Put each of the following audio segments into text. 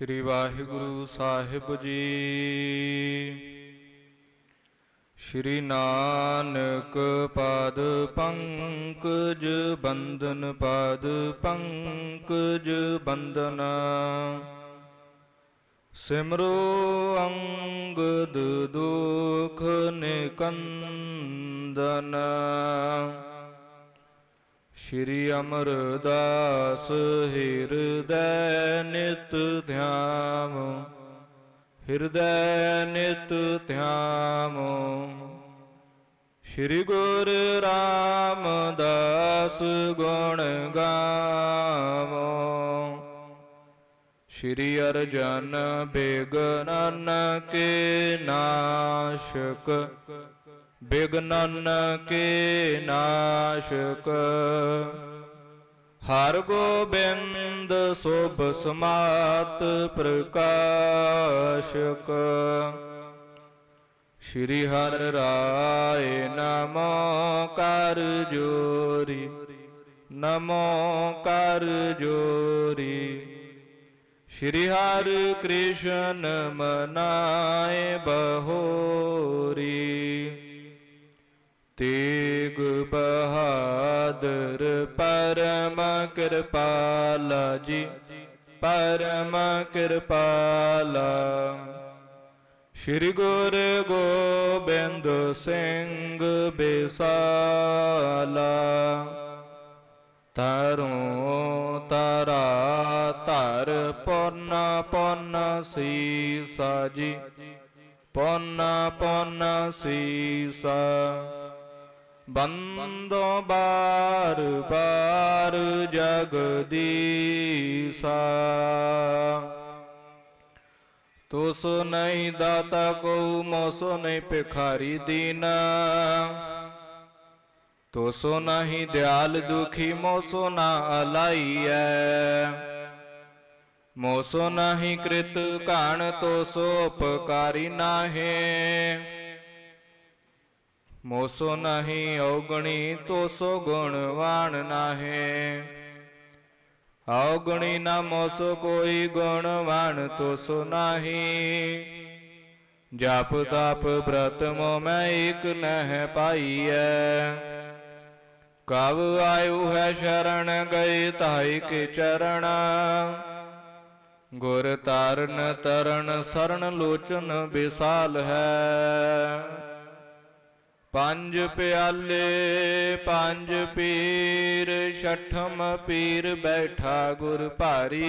ਸ੍ਰੀ ਵਾਹਿਗੁਰੂ ਸਾਹਿਬ ਜੀ। ਸ੍ਰੀ ਨਾਨਕ ਪਾਦ ਪੰਕਜ ਬੰਦਨ ਪਾਦ ਪੰਕਜ ਬੰਦਨ ਸਿਮਰੋ ਅੰਗਦ ਦੁਖ ਨਿਕੰਦਨ। ਸ਼੍ਰੀ ਅਮਰਦਾਸ ਹਿਰਦੈ ਨਿਤ ਧਿਆਮ, ਹਿਰਦੈ ਨਿਤ ਧਿਆਮ। ਸ਼੍ਰੀ ਗੁਰ ਰਾਮਦਾਸ ਗੁਣ ਗਾਵੋ। ਸ਼੍ਰੀ ਅਰਜਨ ਬੇਗਨਨ ਕੇ ਨਾਸ਼ਕ ਬਿਗਨਨ ਕੇ ਨਾਸ਼ਕ। ਹਰ ਗੋਬਿੰਦ ਸੁਭ ਸਮਾਤ ਪ੍ਰਕਾਸ਼ਕ। ਸ਼੍ਰੀ ਹਰ ਰਾਏ ਨਮੋ ਕਰ ਜੋਰੀ। ਨਮੋ ਕਰ ਜੋਰੀ। ਸ਼੍ਰੀ ਹਰਿ ਕ੍ਰਿਸ਼ਨ ਮਨਾਏ ਬਹੋਰੀ। ਤੇਗ ਬਹਾਦਰ, ਪਰਮ ਕਿਰਪਾਲਾ ਜੀ, ਪਰਮ ਕਿਰਪਾਲਾ। ਸ਼੍ਰੀ ਗੁਰੂ ਗੋਬਿੰਦ ਸਿੰਘ ਬਿਸਾਲਾ। ਤਰੋਂ ਤਰਾ ਧਰ, ਪੁੰਨ ਪੁੰਨ ਸੀਸਾ ਜੀ, ਪੁੰਨ ਪੁੰਨ ਸੀਸਾ। ਬੰਦੋ ਬਾਰ ਬਾਰ ਜਗਦੀਸਾ। ਤੁਸ ਨਹੀਂ ਦਾਤਾ ਕੋ ਮੋਸੋ ਨਹੀਂ ਭਿਖਾਰੀ ਦੀਨਾ। ਤੋਸੋ ਨਹੀਂ ਦਿਆਲ ਦੁਖੀ ਮੋਸੋ ਨਾ ਅਲਾਈਐ। ਮੋਸੋ ਨਹੀਂ ਕ੍ਰਿਤ ਘਾਣ ਤੋਸੋ ਉਪਕਾਰੀ ਨਾਹੇ। ਮੋਸੋ ਨਹੀਂ ਔਗਣੀ ਤੋਸੋ ਗੁਣਵਾਨ ਨਾਹੇ। ਔਗਣੀ ਨਾ ਮੋਸੋ ਕੋਈ ਗੁਣਵਾਨ ਤੋਸੋ ਨਹੀਂ। ਜਪ ਤਪ ਬ੍ਰਤ ਮੋ ਮੈਂ ਏਕ ਨਹਿ ਪਾਈਐ। ਕਬ ਆਇਓ ਹੈ ਸ਼ਰਨ ਗਏ ਤਾਈ ਕੇ ਚਰਨ। ਗੁਰ ਤਾਰਨ ਤਰਨ ਸਰਨ ਲੋਚਨ ਵਿਸਾਲ ਹੈ। ਪੰਜ ਪਿਆਲੇ, ਪੰਜ ਪੀਰ, ਛਠਮ ਪੀਰ ਬੈਠਾ ਗੁਰ ਭਾਰੀ।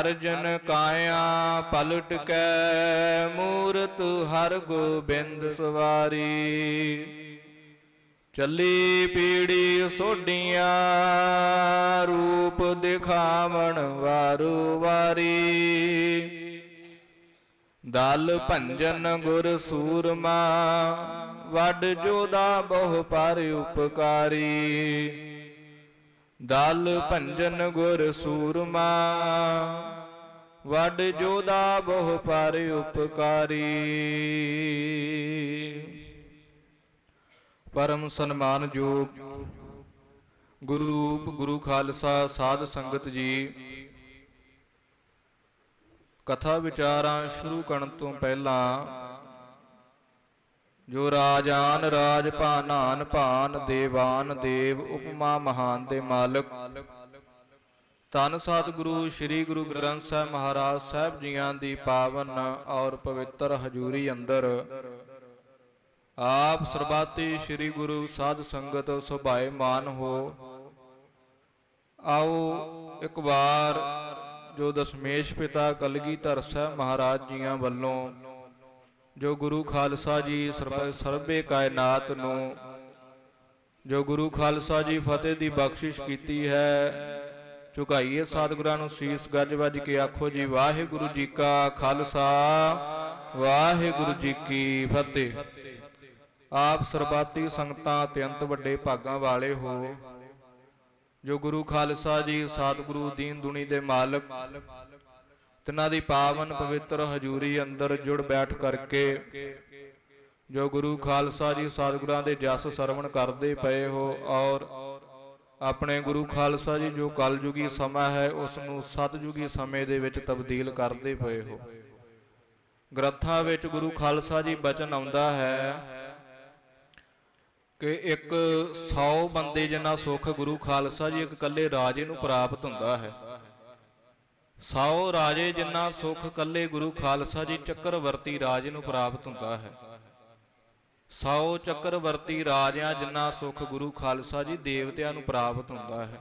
ਅਰਜਨ ਕਾਇਆ ਪਲਟ ਕੈ, ਮੂਰਤ ਹਰ ਗੋਬਿੰਦ ਸਵਾਰੀ। ਚੱਲੀ ਪੀੜੀ ਸੋਡੀਆਂ ਰੂਪ ਦਿਖਾਵਣ ਵਾਰੂ ਵਾਰੀ। ਦਲ ਭੰਜਨ ਗੁਰ ਸੂਰਮਾ, ਵੱਡ ਜੋਦਾ ਬਹੁ ਪਰ ਉਪਕਾਰੀ। ਦਲ ਭੰਜਨ ਗੁਰ ਸੂਰਮਾ, ਵੱਡ ਜੋਦਾ ਬਹੁ ਪਰ ਉਪਕਾਰੀ। ਪਰਮ ਸਨਮਾਨਯੋਗ ਗੁਰੂ ਰੂਪ ਗੁਰੂ ਖਾਲਸਾ ਸਾਧ ਸੰਗਤ ਜੀ ਕਥਾ ਵਿਚਾਰਾਂ ਸ਼ੁਰੂ ਕਰਨ ਤੋਂ ਪਹਿਲਾਂ ਜੋ ਰਾਜਾਨ ਰਾਜ ਭਾਨਾਨ ਭਾਨ ਦੇਵਾਨ ਦੇਵ ਉਪਮਾ ਮਹਾਨ ਦੇ ਮਾਲਕ ਤਨ ਸਤਿਗੁਰੂ ਸ੍ਰੀ ਗੁਰੂ ਗ੍ਰੰਥ ਸਾਹਿਬ ਮਹਾਰਾਜ ਸਾਹਿਬ ਜੀਆਂ ਦੀ ਪਾਵਨ ਔਰ ਪਵਿੱਤਰ ਹਜ਼ੂਰੀ ਅੰਦਰ, ਆਪ ਸਰਬਾਤੀ ਸ੍ਰੀ ਗੁਰੂ ਸਾਧ ਸੰਗਤ ਸੁਭਾਏ ਮਾਨ ਹੋ। ਆਓ ਇੱਕ ਵਾਰ ਜੋ ਦਸ਼ਮੇਸ਼ ਪਿਤਾ ਕਲਗੀਧਰ ਸਾਹਿਬ ਮਹਾਰਾਜ ਜੀਆਂ ਵੱਲੋਂ, ਜੋ ਗੁਰੂ ਖਾਲਸਾ ਜੀ ਸਰਬੇ ਕਾਇਨਾਤ ਨੂੰ, ਜੋ ਗੁਰੂ ਖਾਲਸਾ ਜੀ ਫਤਿਹ ਦੀ ਬਖਸ਼ਿਸ਼ ਕੀਤੀ ਹੈ, ਝੁਕਾਈਏ ਸਤਿਗੁਰਾਂ ਨੂੰ ਸੀਸ ਗੱਜ ਵੱਜ ਕੇ ਆਖੋ ਜੀ, ਵਾਹਿਗੁਰੂ ਜੀ ਕਾ ਖਾਲਸਾ, ਵਾਹਿਗੁਰੂ ਜੀ ਕੀ ਫਤਿਹ। ਆਪ ਸਰਬਾਤੀ ਸੰਗਤਾਂ ਅਤਿਅੰਤ ਵੱਡੇ ਭਾਗਾਂ ਵਾਲੇ ਹੋ। ਜੋ ਗੁਰੂ ਖਾਲਸਾ ਜੀ, ਸਤਿਗੁਰੂ ਦੀਨ ਦੁਨੀ ਦੇ ਮਾਲਕ, ਤਿਨਾਂ ਦੀ ਪਾਵਨ ਪਵਿੱਤਰ ਹਜ਼ੂਰੀ ਅੰਦਰ ਜੁੜ ਬੈਠ ਕਰਕੇ ਜੋ ਗੁਰੂ ਖਾਲਸਾ ਜੀ, ਸਤਿਗੁਰਾਂ ਦੇ ਜਸ ਸਰਵਣ ਕਰਦੇ ਪਏ ਹੋ ਔਰ ਆਪਣੇ ਗੁਰੂ ਖਾਲਸਾ ਜੀ ਜੋ ਕਲਯੁਗੀ ਸਮਾਂ ਹੈ ਉਸ ਨੂੰ ਸਤਜੁਗੀ ਸਮੇਂ ਦੇ ਵਿੱਚ ਤਬਦੀਲ ਕਰਦੇ ਪਏ ਹੋ। ਗ੍ਰੰਥਾਂ ਵਿੱਚ ਗੁਰੂ ਖਾਲਸਾ ਜੀ ਬਚਨ ਆਉਂਦਾ ਹੈ ਕਿ ਇੱਕ 100 ਬੰਦੇ ਜਿੰਨਾ ਸੁੱਖ ਗੁਰੂ ਖਾਲਸਾ ਜੀ ਇੱਕ ਇਕੱਲੇ ਰਾਜੇ ਨੂੰ ਪ੍ਰਾਪਤ ਹੁੰਦਾ ਹੈ। 100 ਰਾਜੇ ਜਿੰਨਾ ਸੁੱਖ ਇਕੱਲੇ ਗੁਰੂ ਖਾਲਸਾ ਜੀ ਚੱਕਰਵਰਤੀ ਰਾਜੇ ਨੂੰ ਪ੍ਰਾਪਤ ਹੁੰਦਾ ਹੈ। 100 ਚੱਕਰਵਰਤੀ ਰਾਜਿਆਂ ਜਿੰਨਾ ਸੁੱਖ ਗੁਰੂ ਖਾਲਸਾ ਜੀ ਦੇਵਤਿਆਂ ਨੂੰ ਪ੍ਰਾਪਤ ਹੁੰਦਾ ਹੈ।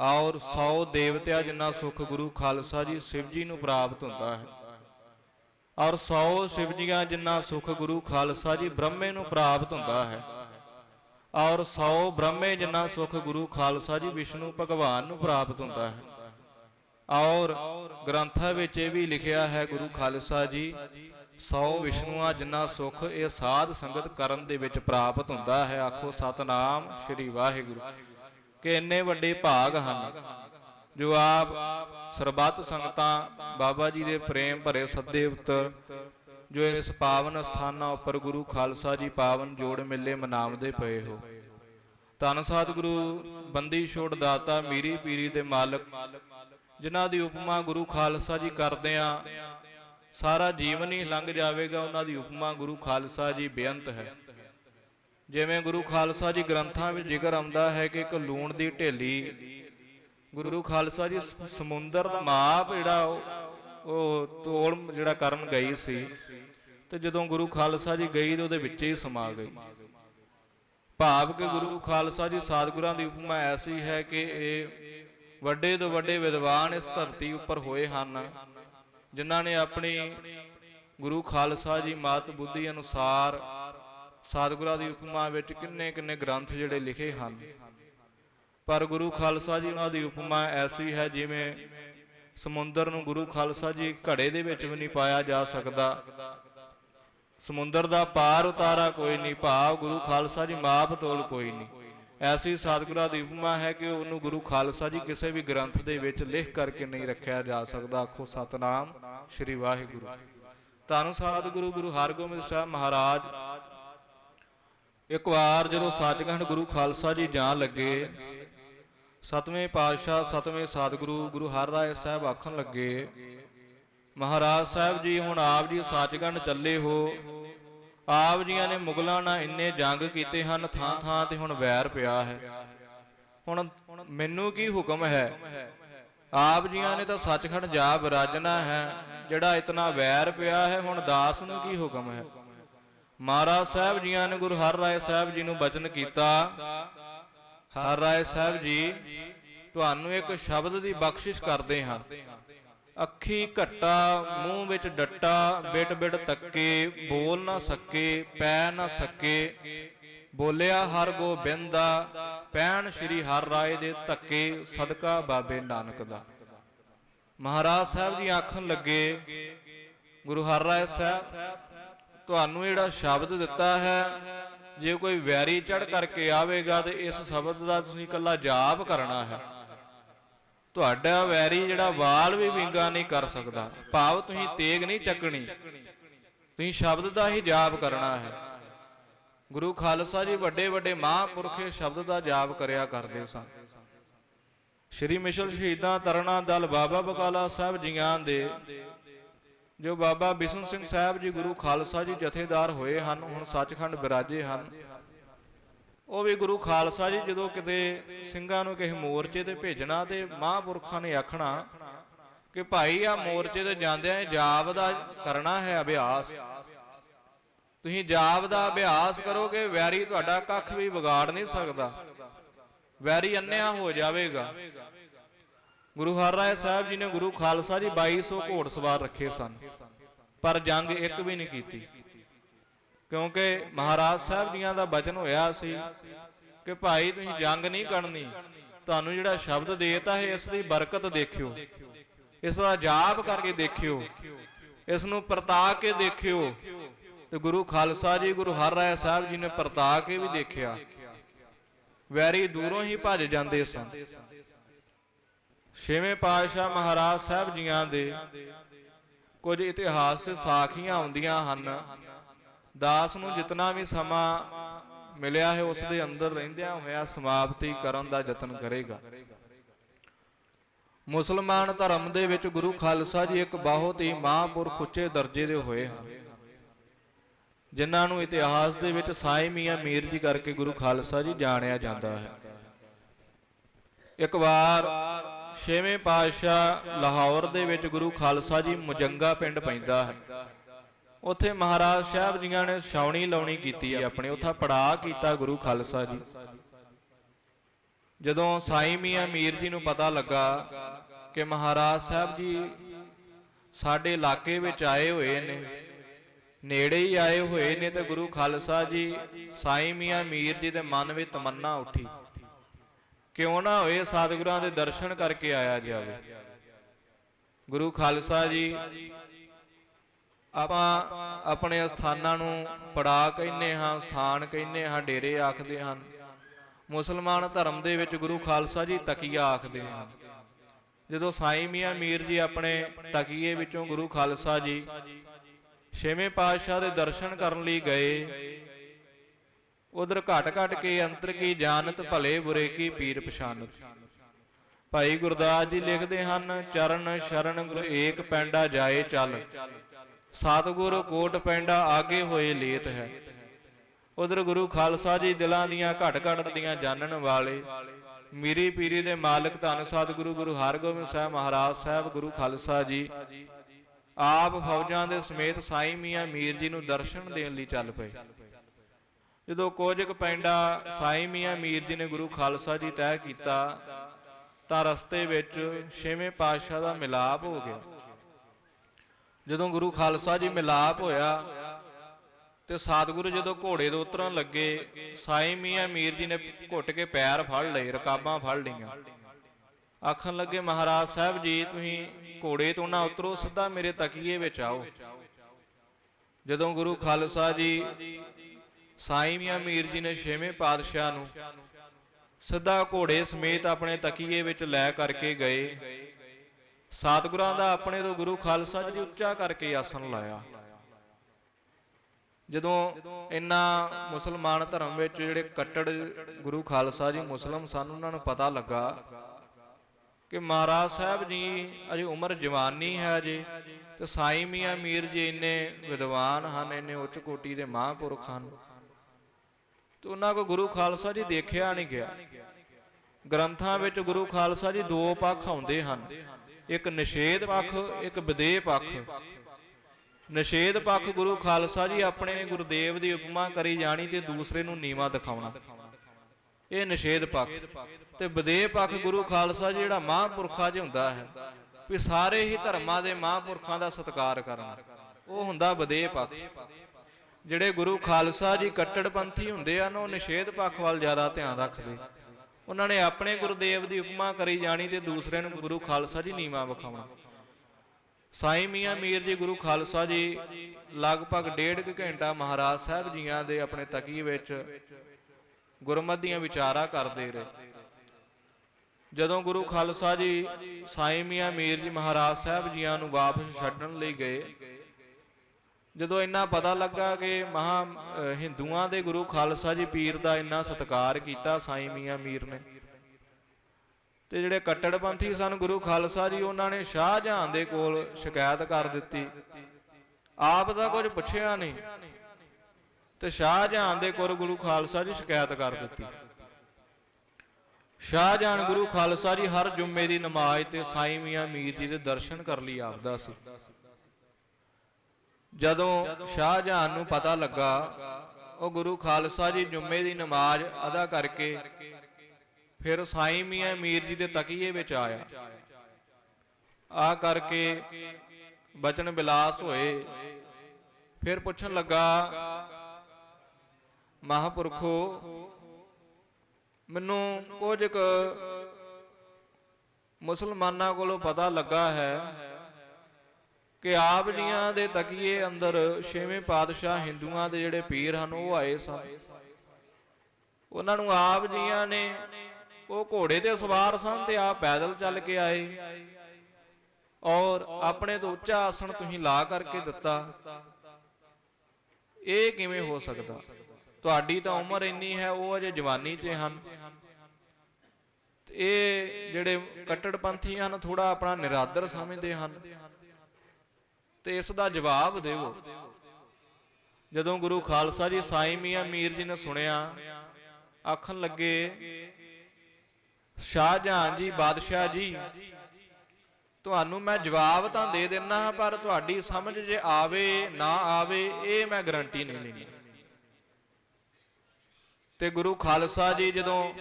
ਔਰ 100 ਦੇਵਤਿਆਂ ਜਿੰਨਾ ਸੁੱਖ ਗੁਰੂ ਖਾਲਸਾ ਜੀ ਸ਼ਿਵ ਜੀ ਨੂੰ ਪ੍ਰਾਪਤ ਹੁੰਦਾ ਹੈ। ਔਰ 100 ਸ਼ਿਵਜੀਆਂ ਜਿੰਨਾ ਸੁਖ ਗੁਰੂ ਖਾਲਸਾ ਜੀ ਬ੍ਰਹਮੇ ਨੂੰ ਪ੍ਰਾਪਤ ਹੁੰਦਾ ਹੈ। ਔਰ 100 ਬ੍ਰਹਮੇ ਜਿੰਨਾ ਸੁਖ ਗੁਰੂ ਖਾਲਸਾ ਜੀ ਵਿਸ਼ਨੂੰ ਭਗਵਾਨ ਨੂੰ ਪ੍ਰਾਪਤ ਹੁੰਦਾ ਹੈ। ਔਰ ਗ੍ਰੰਥਾਂ ਵਿੱਚ ਇਹ ਵੀ ਲਿਖਿਆ ਹੈ ਗੁਰੂ ਖਾਲਸਾ ਜੀ 100 ਵਿਸ਼ਨੂਆਂ ਜਿੰਨਾ ਸੁਖ ਇਹ ਸਾਧ ਸੰਗਤ ਕਰਨ ਦੇ ਵਿੱਚ ਪ੍ਰਾਪਤ ਹੁੰਦਾ ਹੈ। ਆਖੋ ਸਤਨਾਮ ਸ੍ਰੀ ਵਾਹਿਗੁਰੂ। ਕਿ ਇੰਨੇ ਵੱਡੇ ਭਾਗ ਹਨ। ਜੋ ਆਪ ਸਰਬੱਤ ਸੰਗਤਾਂ ਬਾਬਾ ਜੀ ਦੇ ਪ੍ਰੇਮ ਭਰੇ ਸੱਦੇ ਉੱਤਰ, ਜੋ ਇਸ ਪਾਵਨ ਸਥਾਨਾਂ ਉੱਪਰ ਗੁਰੂ ਖਾਲਸਾ ਜੀ ਪਾਵਨ ਜੋੜ ਮੇਲੇ ਮਨਾਵਦੇ ਪਏ ਹੋ। ਧੰਨ ਸਤਿਗੁਰੂ, ਬੰਦੀ ਛੋੜ ਦਾਤਾ ਮੀਰੀ ਪੀਰੀ ਦੇ ਮਾਲਕ, ਜਿਨ੍ਹਾਂ ਦੀ ਉਪਮਾ ਗੁਰੂ ਖਾਲਸਾ ਜੀ ਕਰਦੇ ਆ, ਸਾਰਾ ਜੀਵਨ ਹੀ ਲੰਘ ਜਾਵੇਗਾ, ਉਹਨਾਂ ਦੀ ਉਪਮਾ ਗੁਰੂ ਖਾਲਸਾ ਜੀ ਬੇਅੰਤ ਹੈ। ਜਿਵੇਂ ਗੁਰੂ ਖਾਲਸਾ ਜੀ ਗ੍ਰੰਥਾਂ ਵਿੱਚ ਜ਼ਿਕਰ ਆਉਂਦਾ ਹੈ ਕਿ ਇੱਕ ਲੂਣ ਦੀ ਢੇਲੀ ਗੁਰੂ ਖਾਲਸਾ ਜੀ ਸਮੁੰਦਰ ਦਾ ਮਾਪ ਜਿਹੜਾ ਉਹ- ਉਹ ਤੋੜ ਜਿਹੜਾ ਕਰਨ ਗਈ ਸੀ, ਤੇ ਜਦੋਂ ਗੁਰੂ ਖਾਲਸਾ ਜੀ ਗਈ ਤੇ ਉਹਦੇ ਵਿੱਚ ਹੀ ਸਮਾ ਗਈ। ਭਾਵ ਕਿ ਗੁਰੂ ਖਾਲਸਾ ਜੀ ਸਤਿਗੁਰਾਂ ਦੀ ਉਪਮਾ ਐਸੀ ਹੈ ਕਿ ਇਹ ਵੱਡੇ ਤੋਂ ਵੱਡੇ ਵਿਦਵਾਨ ਇਸ ਧਰਤੀ ਉੱਪਰ ਹੋਏ ਹਨ, ਜਿਨ੍ਹਾਂ ਨੇ ਆਪਣੀ ਗੁਰੂ ਖਾਲਸਾ ਜੀ ਮਾਤ ਬੁੱਧੀ ਅਨੁਸਾਰ ਸਤਿਗੁਰਾਂ ਦੀ ਉਪਮਾ ਵਿੱਚ ਕਿੰਨੇ ਕਿੰਨੇ ਗ੍ਰੰਥ ਜਿਹੜੇ ਲਿਖੇ ਹਨ। ਪਰ ਗੁਰੂ ਖਾਲਸਾ ਜੀ ਉਹਨਾਂ ਦੀ ਉਪਮਾ ਐਸੀ ਹੈ ਜਿਵੇਂ ਸਮੁੰਦਰ ਨੂੰ ਗੁਰੂ ਖਾਲਸਾ ਜੀ ਘੜੇ ਦੇ ਵਿੱਚ ਵੀ ਨਹੀਂ ਪਾਇਆ ਜਾ ਸਕਦਾ। ਸਮੁੰਦਰ ਦਾ ਪਾਰ ਉਤਾਰਾ ਕੋਈ ਨਹੀਂ, ਭਾਵ ਗੁਰੂ ਖਾਲਸਾ ਜੀ ਮਾਪ ਤੋਲ ਕੋਈ ਨਹੀਂ। ਐਸੀ ਸਤਿਗੁਰਾਂ ਦੀ ਉਪਮਾ ਹੈ ਕਿ ਉਹਨੂੰ ਗੁਰੂ ਖਾਲਸਾ ਜੀ ਕਿਸੇ ਵੀ ਗ੍ਰੰਥ ਦੇ ਵਿੱਚ ਲਿਖ ਕਰਕੇ ਨਹੀਂ ਰੱਖਿਆ ਜਾ ਸਕਦਾ। ਆਖੋ, ਸਤਨਾਮ ਸ੍ਰੀ ਵਾਹਿਗੁਰੂ। ਧੰਨ ਸਤਿਗੁਰੂ ਗੁਰੂ ਹਰਗੋਬਿੰਦ ਸਾਹਿਬ ਮਹਾਰਾਜ। ਇੱਕ ਵਾਰ ਜਦੋਂ ਸੱਚਖੰਡ ਗੁਰੂ ਖਾਲਸਾ ਜੀ ਜਾਣ ਲੱਗੇ ਸਤਵੇਂ ਪਾਤਸ਼ਾਹ, ਸਤਵੇਂ ਸਤਿਗੁਰੂ, ਗੁਰੂ ਹਰ ਰਾਏ ਸਾਹਿਬ ਆਖਣ ਲੱਗੇ, ਮਹਾਰਾਜ ਸਾਹਿਬ ਜੀ, ਹੁਣ ਆਪ ਜੀ ਸੱਚਖੰਡ ਚੱਲੇ ਹੋ। ਆਪ ਜੀਆਂ ਨੇ ਮੁਗਲਾਂ ਨਾਲ ਇੰਨੇ ਜੰਗ ਕੀਤੇ ਹਨ ਥਾਂ ਥਾਂ ਤੇ ਹੁਣ ਵੈਰ ਪਿਆ ਹੈ। ਹੁਣ ਮੈਨੂੰ ਕੀ ਹੁਕਮ ਹੈ? ਆਪ ਜੀਆਂ ਨੇ ਤਾਂ ਸੱਚਖੰਡ ਜਾ ਵਿਰਾਜਣਾ ਹੈ, ਜਿਹੜਾ ਇਤਨਾ ਵੈਰ ਪਿਆ ਹੈ, ਹੁਣ ਦਾਸ ਨੂੰ ਕੀ ਹੁਕਮ ਹੈ? ਮਹਾਰਾਜ ਸਾਹਿਬ ਜੀਆਂ ਨੇ ਗੁਰੂ ਹਰ ਰਾਏ ਸਾਹਿਬ ਜੀ ਨੂੰ ਬਚਨ ਕੀਤਾ ਹਰ ਰਾਏ ਸਾਹਿਬ ਜੀ, ਤੁਹਾਨੂੰ ਇੱਕ ਸ਼ਬਦ ਦੀ ਬਖਸ਼ਿਸ਼ ਕਰਦੇ ਹਾਂ। ਅੱਖੀ ਘੱਟਾ, ਮੂੰਹ ਵਿੱਚ ਡੱਟਾ, ਬਿਟ ਬਿਟ ਤੱਕੇ, ਬੋਲ ਨਾ ਸਕੇ, ਪੈ ਨਾ ਸਕੇ। ਬੋਲਿਆ ਹਰ ਗੋਬਿੰਦਾ, ਪੈਣ ਸ੍ਰੀ ਹਰ ਰਾਏ ਦੇ ਧੱਕੇ, ਸਦਕਾ ਬਾਬੇ ਨਾਨਕ ਦਾ। ਮਹਾਰਾਜ ਸਾਹਿਬ ਜੀ ਆਖਣ ਲੱਗੇ, ਗੁਰੂ ਹਰ ਰਾਏ ਸਾਹਿਬ, ਤੁਹਾਨੂੰ ਜਿਹੜਾ ਸ਼ਬਦ ਦਿੱਤਾ ਹੈ ਜੇ ਕੋਈ ਵੈਰੀ ਚੜ ਕਰਕੇ ਆਵੇਗਾ ਤੇ ਇਸ ਸ਼ਬਦ ਦਾ ਤੁਸੀਂ ਇਕੱਲਾ ਜਾਪ ਕਰਨਾ ਹੈ। ਤੁਹਾਡਾ ਵੈਰੀ ਜਿਹੜਾ ਵਾਲ ਵੀ ਵਿੰਗਾ ਨਹੀਂ ਕਰ ਸਕਦਾ। ਭਾਵ ਤੁਸੀਂ ਤੇਗ ਨਹੀਂ ਚੱਕਣੀ। ਤੁਸੀਂ ਸ਼ਬਦ ਦਾ ਹੀ ਜਾਪ ਕਰਨਾ ਹੈ। ਗੁਰੂ ਖਾਲਸਾ ਜੀ ਵੱਡੇ ਵੱਡੇ ਮਹਾਂਪੁਰਖ ਇਹ ਸ਼ਬਦ ਦਾ ਜਾਪ ਕਰਿਆ ਕਰਦੇ ਸਨ। ਸ਼੍ਰੀ ਮਿਸ਼ਲ ਸ਼ਹੀਦਾਂ ਤਰਨਾ ਦਲ ਬਾਬਾ ਬਕਾਲਾ ਸਾਹਿਬ ਜੀਆਂ ਦੇ ਜੋ ਬਾਬਾ ਬਿਸ਼ਨ ਸਿੰਘ ਸਾਹਿਬ ਜੀ ਗੁਰੂ ਖਾਲਸਾ ਜੀ ਜਥੇਦਾਰ ਹੋਏ ਹਨ, ਹੁਣ ਸੱਚਖੰਡ ਬਿਰਾਜੇ ਹਨ। ਉਹ ਵੀ ਗੁਰੂ ਖਾਲਸਾ ਜੀ ਜਦੋਂ ਕਿਤੇ ਸਿੰਘਾਂ ਨੂੰ ਕਿਸੇ ਮੋਰਚੇ ਤੇ ਭੇਜਣਾ ਤੇ ਮਹਾਂਪੁਰਖਾਂ ਨੇ ਆਖਣਾ ਕਿ ਭਾਈ ਆ ਮੋਰਚੇ ਤੇ ਜਾਂਦਿਆਂ ਜਾਪ ਦਾ ਕਰਨਾ ਹੈ ਅਭਿਆਸ। ਤੁਸੀਂ ਜਾਪ ਦਾ ਅਭਿਆਸ ਕਰੋਗੇ, ਵੈਰੀ ਤੁਹਾਡਾ ਕੱਖ ਵੀ ਵਿਗਾੜ ਨਹੀਂ ਸਕਦਾ। ਵੈਰੀ ਅੰਨਿਆ ਹੋ ਜਾਵੇਗਾ। ਗੁਰੂ ਹਰਿਰਾਏ ਸਾਹਿਬ ਜੀ ਨੇ ਗੁਰੂ ਖਾਲਸਾ ਜੀ 2200 ਘੋੜ ਸਵਾਰ ਰੱਖੇ ਸਨ। ਪਰ ਜੰਗ ਇੱਕ ਵੀ ਨਹੀਂ ਕੀਤੀ। ਕਿਉਂਕਿ ਮਹਾਰਾਜ ਸਾਹਿਬ ਜੀਆਂ ਦਾ ਬਚਨ ਹੋਇਆ ਸੀ ਕਿ ਭਾਈ ਤੁਸੀਂ ਜੰਗ ਨਹੀਂ ਕਰਨੀ, ਤੁਹਾਨੂੰ ਜਿਹੜਾ ਸ਼ਬਦ ਦੇਤਾ ਹੈ, ਇਸ ਦੀ ਬਰਕਤ ਦੇਖਿਓ। ਇਸ ਦਾ ਜਾਪ ਕਰਕੇ ਦੇਖਿਓ। ਇਸ ਨੂੰ ਪਰਤਾ ਕੇ ਦੇਖਿਓ। ਤੇ ਗੁਰੂ ਖਾਲਸਾ ਜੀ, ਗੁਰੂ ਹਰਿਰਾਏ ਸਾਹਿਬ ਜੀ ਨੇ ਪਰਤਾ ਕੇ ਵੀ ਦੇਖਿਆ। ਵੈਰੀ ਦੂਰੋਂ ਹੀ ਭੱਜ ਜਾਂਦੇ ਸਨ। ਛੇਵੇਂ ਪਾਤਸ਼ਾਹ ਮਹਾਰਾਜ ਸਾਹਿਬ ਜੀਆਂ ਦੇ ਕੁਝ ਇਤਿਹਾਸ ਸਾਖੀਆਂ ਆਉਂਦੀਆਂ ਹਨ। ਦਾਸ ਨੂੰ ਜਿਤਨਾ ਵੀ ਸਮਾਂ ਮਿਲਿਆ ਹੈ, ਉਸ ਦੇ ਅੰਦਰ ਰਹਿੰਦਿਆਂ ਹੋਇਆ ਸਮਾਪਤੀ ਕਰਨ ਦਾ ਯਤਨ ਕਰੇਗਾ। ਮੁਸਲਮਾਨ ਧਰਮ ਦੇ ਵਿੱਚ ਗੁਰੂ ਖਾਲਸਾ ਜੀ ਇੱਕ ਬਹੁਤ ਹੀ ਮਹਾਂਪੁਰਖ ਉੱਚੇ ਦਰਜੇ ਦੇ ਹੋਏ ਹਨ। ਜਿਨ੍ਹਾਂ ਨੂੰ ਇਤਿਹਾਸ ਦੇ ਵਿੱਚ ਸਾਈ ਮੀਆਂ ਮੀਰ ਜੀ ਕਰਕੇ ਗੁਰੂ ਖਾਲਸਾ ਜੀ ਜਾਣਿਆ ਜਾਂਦਾ ਹੈ। ਇੱਕ ਵਾਰ ਛੇਵੇਂ ਪਾਤਸ਼ਾਹ ਲਾਹੌਰ ਦੇ ਵਿੱਚ ਗੁਰੂ ਖਾਲਸਾ ਜੀ ਮੁਜੰਗਾ ਪਿੰਡ ਪੈਂਦਾ ਹੈ। ਉੱਥੇ ਮਹਾਰਾਜ ਸਾਹਿਬ ਜੀਆਂ ਨੇ ਛਾਉਣੀ ਲਾਉਣੀ ਕੀਤੀ ਹੈ ਆਪਣੇ, ਉੱਥਾ ਪੜਾ ਕੀਤਾ ਗੁਰੂ ਖਾਲਸਾ ਜੀ। ਜਦੋਂ ਸਾਈ ਮੀਆਂ ਮੀਰ ਜੀ ਨੂੰ ਪਤਾ ਲੱਗਾ ਕਿ ਮਹਾਰਾਜ ਸਾਹਿਬ ਜੀ ਸਾਡੇ ਇਲਾਕੇ ਵਿੱਚ ਆਏ ਹੋਏ ਨੇ, ਨੇੜੇ ਹੀ ਆਏ ਹੋਏ ਨੇ, ਤੇ ਗੁਰੂ ਖਾਲਸਾ ਜੀ ਸਾਈ ਮੀਆਂ ਮੀਰ ਜੀ ਦੇ ਮਨ ਵਿੱਚ ਤਮੰਨਾ ਉੱਠੀ। ਕਿਉਂ ਨਾ ਹੋਏ, ਸਤਿਗੁਰਾਂ ਦੇ ਦਰਸ਼ਨ ਕਰਕੇ ਆਇਆ ਜਾਵੇ। ਗੁਰੂ ਖਾਲਸਾ ਜੀ, ਆਪਾਂ ਆਪਣੇ ਸਥਾਨਾਂ ਨੂੰ ਪੜਾ ਕਹਿੰਦੇ ਹਾਂ, ਸਥਾਨ ਕਹਿੰਦੇ ਹਾਂ, ਡੇਰੇ ਆਖਦੇ ਹਨ। ਮੁਸਲਮਾਨ ਧਰਮ ਦੇ ਵਿੱਚ ਗੁਰੂ ਖਾਲਸਾ ਜੀ ਤਕੀਆ ਆਖਦੇ ਹਨ। ਜਦੋਂ ਸਾਈਂ ਮੀਆਂ ਮੀਰ ਜੀ ਆਪਣੇ ਤਕੀਏ ਵਿੱਚੋਂ ਗੁਰੂ ਖਾਲਸਾ ਜੀ ਛੇਵੇਂ ਪਾਤਸ਼ਾਹ ਦੇ ਦਰਸ਼ਨ ਕਰਨ ਲਈ ਗਏ ਉਧਰ ਘਟ ਘਟ ਕੇ ਅੰਤਰ ਕੀ ਜਾਣਤ, ਭਲੇ ਬੁਰੇ ਕੀ ਪੀਰ ਪਛਾਨਤ। ਭਾਈ ਗੁਰਦਾਸ ਜੀ ਲਿਖਦੇ ਹਨ, ਚਰਨ ਸ਼ਰਨ ਗੁਰ ਏਕ ਪੈਂਡਾ ਜਾਏ ਚੱਲ। ਸਤਿਗੁਰ ਕੋਟ ਪੈਂਡਾ ਆਗੇ ਹੋਏ ਲੇਤ ਹੈ। ਉਧਰ ਗੁਰੂ ਖਾਲਸਾ ਜੀ ਦਿਲਾਂ ਦੀਆਂ ਘਟ ਘਟ ਦੀਆਂ ਜਾਣਨ ਵਾਲੇ, ਮੀਰੀ ਪੀਰੀ ਦੇ ਮਾਲਕ ਧੰਨ ਸਤਿਗੁਰੂ ਗੁਰੂ ਹਰਗੋਬਿੰਦ ਸਾਹਿਬ ਮਹਾਰਾਜ ਸਾਹਿਬ, ਗੁਰੂ ਖਾਲਸਾ ਜੀ, ਆਪ ਫੌਜਾਂ ਦੇ ਸਮੇਤ ਸਾਈ ਮੀਆਂ ਮੀਰ ਜੀ ਨੂੰ ਦਰਸ਼ਨ ਦੇਣ ਲਈ ਚੱਲ ਪਏ। ਜਦੋਂ ਕੋਜਕ ਪੈਂਡਾ ਸਾਈ ਮੀਆਂ ਮੀਰ ਜੀ ਨੇ ਗੁਰੂ ਖਾਲਸਾ ਜੀ ਤੈਅ ਕੀਤਾ, ਤਾਂ ਰਸਤੇ ਵਿੱਚ ਛੇਵੇਂ ਪਾਤਸ਼ਾਹ ਦਾ ਮਿਲਾਪ ਹੋ ਗਿਆ। ਜਦੋਂ ਗੁਰੂ ਖਾਲਸਾ ਜੀ ਮਿਲਾਪ ਹੋਇਆ ਤੇ ਸਤਿਗੁਰੂ ਜਦੋਂ ਘੋੜੇ ਤੋਂ ਉਤਰਨ ਲੱਗੇ, ਸਾਈ ਮੀਆਂ ਮੀਰ ਜੀ ਨੇ ਘੁੱਟ ਕੇ ਪੈਰ ਫੜ ਲਏ, ਰਕਾਬਾਂ ਫੜ ਲਈਆਂ। ਆਖਣ ਲੱਗੇ, ਮਹਾਰਾਜ ਸਾਹਿਬ ਜੀ, ਤੁਸੀਂ ਘੋੜੇ ਤੋਂ ਨਾ ਉਤਰੋ, ਸਿੱਧਾ ਮੇਰੇ ਤਕੀਏ ਵਿੱਚ ਆਓ। ਜਦੋਂ ਗੁਰੂ ਖਾਲਸਾ ਜੀ ਸਾਈਂ ਮੀਆਂ ਮੀਰ ਜੀ ਨੇ ਛੇਵੇਂ ਪਾਤਸ਼ਾਹ ਨੂੰ ਸਿੱਧਾ ਘੋੜੇ ਸਮੇਤ ਆਪਣੇ ਤਕੀਏ ਵਿੱਚ ਲੈ ਕਰਕੇ ਗਏ। ਸਤਿਗੁਰਾਂ ਦਾ ਆਪਣੇ ਤੋਂ ਗੁਰੂ ਖਾਲਸਾ ਜੀ ਉੱਚਾ ਕਰਕੇ ਆਸਣ ਲਾਇਆ। ਜਦੋਂ ਇੰਨਾ ਮੁਸਲਮਾਨ ਧਰਮ ਵਿੱਚ ਜਿਹੜੇ ਕੱਟੜ ਗੁਰੂ ਖਾਲਸਾ ਜੀ ਮੁਸਲਮ ਸਨ, ਉਹਨਾਂ ਨੂੰ ਪਤਾ ਲੱਗਾ ਕਿ ਮਹਾਰਾਜ ਸਾਹਿਬ ਜੀ ਅਜੇ ਉਮਰ ਜਵਾਨੀ ਹੈ ਅਜੇ, ਤੇ ਸਾਈਂ ਮੀਆਂ ਮੀਰ ਜੀ ਇੰਨੇ ਵਿਦਵਾਨ ਹਨ, ਇੰਨੇ ਉੱਚ ਕੋਟੀ ਦੇ ਮਹਾਂਪੁਰਖ ਹਨ। ਤੇ ਉਹਨਾਂ ਕੋ ਗੁਰੂ ਖਾਲਸਾ ਜੀ ਦੇਖਿਆ ਨਹੀਂ ਗਿਆ। ਗ੍ਰੰਥਾਂ ਵਿੱਚ ਗੁਰੂ ਖਾਲਸਾ ਜੀ ਦੋ ਪੱਖ ਆਉਂਦੇ ਹਨ। ਇੱਕ ਨਿਸ਼ੇਧ ਪੱਖ, ਇੱਕ ਵਿਦੇਹ ਪੱਖ। ਨਿਸ਼ੇਧ ਪੱਖ ਗੁਰੂ ਖਾਲਸਾ ਜੀ ਆਪਣੇ ਗੁਰਦੇਵ ਦੀ ਉਪਮਾ ਕਰੀ ਜਾਣੀ ਤੇ ਦੂਸਰੇ ਨੂੰ ਨੀਵਾ ਦਿਖਾਉਣਾ। ਇਹ ਨਿਸ਼ੇਧ ਪੱਖ। ਤੇ ਵਿਦੇਹ ਪੱਖ ਗੁਰੂ ਖਾਲਸਾ ਜੀ ਜਿਹੜਾ ਮਹਾਂਪੁਰਖਾਂ ਚ ਹੁੰਦਾ ਹੈ ਵੀ ਸਾਰੇ ਹੀ ਧਰਮਾਂ ਦੇ ਮਹਾਂਪੁਰਖਾਂ ਦਾ ਸਤਿਕਾਰ ਕਰਨਾ। ਉਹ ਹੁੰਦਾ ਵਿਦੇਹ ਪੱਖ। ਜਿਹੜੇ ਗੁਰੂ ਖਾਲਸਾ ਜੀ ਕੱਟੜਪੰਥੀ ਹੁੰਦੇ ਹਨ ਉਹ ਨਿਸ਼ੇਧ ਪੱਖ ਵੱਲ ਜ਼ਿਆਦਾ ਧਿਆਨ ਰੱਖਦੇ। ਉਹਨਾਂ ਨੇ ਆਪਣੇ ਗੁਰਦੇਵ ਦੀ ਉਪਮਾ ਕਰੀ ਜਾਣੀ ਤੇ ਦੂਸਰਿਆਂ ਨੂੰ ਗੁਰੂ ਖਾਲਸਾ ਜੀ ਨੀਵਾ ਵਿਖਾਉਣਾ। ਸਾਈਂ ਮੀਆਂ ਮੀਰ ਜੀ ਗੁਰੂ ਖਾਲਸਾ ਜੀ ਲਗਭਗ ਡੇਢ ਕੁ ਘੰਟਾ ਮਹਾਰਾਜ ਸਾਹਿਬ ਜੀਆਂ ਦੇ ਆਪਣੇ ਤਕੀ ਵਿੱਚ ਗੁਰਮਤਿ ਦੀਆਂ ਵਿਚਾਰਾ ਕਰਦੇ ਰਹੇ। ਜਦੋਂ ਗੁਰੂ ਖਾਲਸਾ ਜੀ ਸਾਈਂ ਮੀਆਂ ਮੀਰ ਜੀ ਮਹਾਰਾਜ ਸਾਹਿਬ ਜੀਆਂ ਨੂੰ ਵਾਪਸ ਛੱਡਣ ਲਈ ਗਏ ਜਦੋਂ ਇੰਨਾ ਪਤਾ ਲੱਗਾ ਕਿ ਮਹਾ ਹਿੰਦੂਆਂ ਦੇ ਗੁਰੂ ਖਾਲਸਾ ਜੀ ਪੀਰ ਦਾ ਇੰਨਾ ਸਤਿਕਾਰ ਕੀਤਾ, ਸਾਈ ਮੀਆਂ ਮੀਰ ਨੇ। ਤੇ ਜਿਹੜੇ ਕੱਟੜਪੰਥੀ ਸਨ ਗੁਰੂ ਖਾਲਸਾ ਜੀ, ਉਹਨਾਂ ਨੇ ਸ਼ਾਹਜਹਾਨ ਦੇ ਕੋਲ ਸ਼ਿਕਾਇਤ ਕਰ ਦਿੱਤੀ। ਆਪ ਦਾ ਕੁਝ ਪੁੱਛਿਆ ਨਹੀਂ। ਤੇ ਸ਼ਾਹਜਹਾਨ ਦੇ ਕੋਲ ਗੁਰੂ ਖਾਲਸਾ ਜੀ ਸ਼ਿਕਾਇਤ ਕਰ ਦਿੱਤੀ। ਸ਼ਾਹਜਹਾਨ ਗੁਰੂ ਖਾਲਸਾ ਜੀ ਹਰ ਜੁਮੇ ਦੀ ਨਮਾਜ਼ ਤੇ ਸਾਈਂ ਮੀਆਂ ਮੀਰ ਜੀ ਦੇ ਦਰਸ਼ਨ ਕਰ ਲਈ ਆਪਦਾ ਸੀ। ਜਦੋਂ ਸ਼ਾਹਜਹਾਨ ਨੂੰ ਪਤਾ ਲੱਗਾ ਉਹ ਗੁਰੂ ਖਾਲਸਾ ਜੀ ਜੁਮੇ ਦੀ ਨਮਾਜ਼ ਅਦਾ ਕਰਕੇ ਫਿਰ ਸਾਈ ਮੀਆਂ ਮੀਰ ਜੀ ਦੇ ਤਕੀਏ ਵਿੱਚ ਆਇਆ। ਆ ਕਰਕੇ ਬਚਨ ਬਿਲਾਸ ਹੋਏ। ਫਿਰ ਪੁੱਛਣ ਲੱਗਾ ਮਹਾਪੁਰਖੋ ਮੈਨੂੰ ਕੁਝ ਕੁ ਮੁਸਲਮਾਨਾਂ ਕੋਲੋਂ ਪਤਾ ਲੱਗਾ ਹੈ ਕਿ ਆਪ ਜੀਆਂ ਦੇ ਤਕੀਏ ਅੰਦਰ ਛੇਵੇਂ ਪਾਤਸ਼ਾਹ ਹਿੰਦੂਆਂ ਦੇ ਜਿਹੜੇ ਪੀਰ ਹਨ, ਉਹ ਆਏ ਸਨ। ਉਹਨਾਂ ਨੂੰ ਆਪ ਜੀਆਂ ਨੇ ਉਹ ਘੋੜੇ ਤੇ ਸਵਾਰ ਸਨ ਤੇ ਆਪ ਪੈਦਲ ਚੱਲ ਕੇ ਆਏ। ਔਰ ਆਪਣੇ ਤੋਂ ਉੱਚਾ ਆਸਣ ਤੁਸੀਂ ਲਾ ਕਰਕੇ ਦਿੱਤਾ। ਇਹ ਕਿਵੇਂ ਹੋ ਸਕਦਾ? ਤੁਹਾਡੀ ਤਾਂ ਉਮਰ ਇੰਨੀ ਹੈ, ਉਹ ਅਜੇ ਜਵਾਨੀ 'ਚ ਹਨ। ਇਹ ਜਿਹੜੇ ਕੱਟੜਪੰਥੀ ਹਨ ਥੋੜਾ ਆਪਣਾ ਨਿਰਾਦਰ ਸਮਝਦੇ ਹਨ। ਤੇ ਇਸ ਦਾ ਜਵਾਬ ਦਿਓ ਜਦੋਂ ਗੁਰੂ ਖਾਲਸਾ ਜੀ ਸਾਈ ਮੀਆਂ ਮੀਰ ਜੀ ਨੇ ਸੁਣਿਆ, ਆਖਣ ਲੱਗੇ ਸ਼ਾਹਜਹਾਨ ਜੀ, ਬਾਦਸ਼ਾਹ ਜੀ, ਤੁਹਾਨੂੰ ਮੈਂ ਜਵਾਬ ਤਾਂ ਦੇ ਦਿੰਨਾ ਹਾਂ, ਪਰ ਤੁਹਾਡੀ ਸਮਝ ਜੇ ਆਵੇ, ਨਾ ਆਵੇ, ਇਹ ਮੈਂ ਗਰੰਟੀ ਨਹੀਂ ਲੈਣੀ ਤੇ ਗੁਰੂ ਖਾਲਸਾ ਜੀ ਜਦੋਂ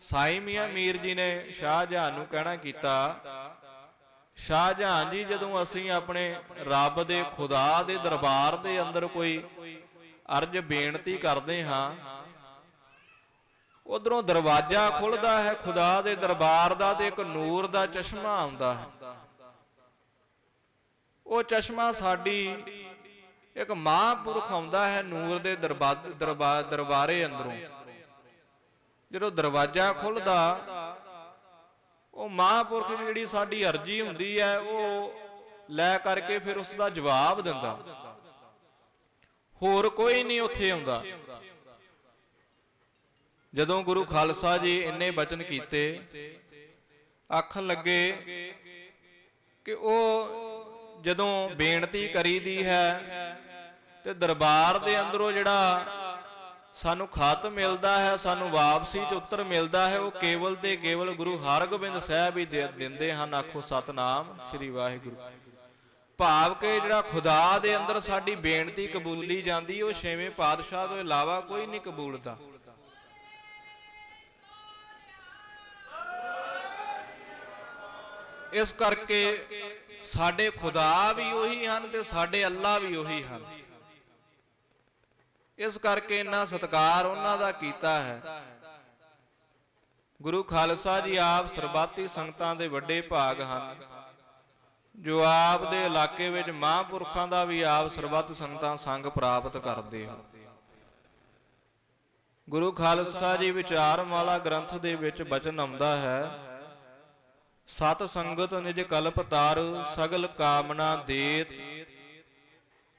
ਸਾਈਂ ਮੀਆਂ ਮੀਰ ਜੀ ਨੇ ਸ਼ਾਹਜਹਾਨ ਨੂੰ ਕਹਿਣਾ ਕੀਤਾ ਸ਼ਾਹਜਹਾਨ ਜੀ, ਜਦੋਂ ਅਸੀਂ ਆਪਣੇ ਰੱਬ ਦੇ, ਖੁਦਾ ਦੇ ਦਰਬਾਰ ਦੇ ਅੰਦਰ ਕੋਈ ਅਰਜ ਬੇਨਤੀ ਕਰਦੇ ਹਾਂ, ਉਧਰੋਂ ਦਰਵਾਜ਼ਾ ਖੁੱਲਦਾ ਹੈ, ਖੁਦਾ ਦੇ ਦਰਬਾਰ ਦਾ ਤੇ ਇੱਕ ਨੂਰ ਦਾ ਚਸ਼ਮਾ ਆਉਂਦਾ ਹੈ। ਉਹ ਚਸ਼ਮਾ ਸਾਡੀ ਇੱਕ ਮਹਾਂਪੁਰਖ ਆਉਂਦਾ ਹੈ ਨੂਰ ਦੇ ਦਰਬਾਰ ਦਰਬਾਰ, ਦਰਬਾਰੇ ਅੰਦਰੋਂ। ਜਦੋਂ ਦਰਵਾਜ਼ਾ ਖੁੱਲਦਾ ਉਹ ਮਹਾਂਪੁਰਖ ਦੀ ਜਿਹੜੀ ਸਾਡੀ ਅਰਜੀ ਹੁੰਦੀ ਹੈ, ਉਹ ਲੈ ਕਰਕੇ ਫਿਰ ਉਸ ਦਾ ਜਵਾਬ ਦਿੰਦਾ। ਹੋਰ ਕੋਈ ਨਹੀਂ ਉੱਥੇ ਆਉਂਦਾ। ਜਦੋਂ ਗੁਰੂ ਖਾਲਸਾ ਜੀ ਇੰਨੇ ਬਚਨ ਕੀਤੇ, ਆਖਣ ਲੱਗੇ ਕਿ ਉਹ ਜਦੋਂ ਬੇਨਤੀ ਕਰੀਦੀ ਹੈ, ਤੇ ਦਰਬਾਰ ਦੇ ਅੰਦਰੋਂ ਜਿਹੜਾ ਸਾਨੂੰ ਖਤ ਮਿਲਦਾ ਹੈ, ਸਾਨੂੰ ਵਾਪਸੀ ਚ ਉੱਤਰ ਮਿਲਦਾ ਹੈ, ਉਹ ਕੇਵਲ ਤੇ ਕੇਵਲ ਗੁਰੂ ਹਰਗੋਬਿੰਦ ਸਾਹਿਬ ਹੀ ਦੇ- ਦਿੰਦੇ ਹਨ, ਆਖੋ ਸਤਨਾਮ ਸ੍ਰੀ ਵਾਹਿਗੁਰੂ। ਭਾਵ ਕਿ ਜਿਹੜਾ ਖੁਦਾ ਦੇ ਅੰਦਰ ਸਾਡੀ ਬੇਨਤੀ ਕਬੂਲੀ ਜਾਂਦੀ, ਉਹ ਛੇਵੇਂ ਪਾਤਸ਼ਾਹ ਤੋਂ ਇਲਾਵਾ ਕੋਈ ਨਹੀਂ ਕਬੂਲਦਾ। ਇਸ ਕਰਕੇ ਸਾਡੇ ਖੁਦਾ ਵੀ ਉਹੀ ਹਨ ਤੇ ਸਾਡੇ ਅੱਲਾ ਵੀ ਉਹੀ ਹਨ। ਇਸ ਕਰਕੇ ਇੰਨਾ ਸਤਕਾਰ ਉਹਨਾਂ ਦਾ ਕੀਤਾ ਹੈ। ਗੁਰੂ ਖਾਲਸਾ ਜੀ ਆਪ ਸਰਬਾਤੀ ਸੰਗਤਾਂ ਦੇ ਵੱਡੇ ਭਾਗ ਹਨ, ਜੋ ਆਪ ਦੇ ਇਲਾਕੇ ਵਿੱਚ ਮਹਾਂਪੁਰਖਾਂ ਦਾ ਵੀ ਆਪ ਸਰਬੱਤ ਸੰਗਤਾਂ ਸੰਗ ਪ੍ਰਾਪਤ ਕਰਦੇ ਹਨ। ਗੁਰੂ ਖਾਲਸਾ ਜੀ ਵਿਚਾਰ ਵਿਚਾਰਮਾਲਾ ਗ੍ਰੰਥ ਦੇ ਵਿੱਚ ਬਚਨ ਆਉਂਦਾ ਹੈ, ਸਤ ਸੰਗਤ ਨਿਜ ਕਲਪ ਤਾਰ ਸਗਲ ਕਾਮਨਾ ਦੇਤ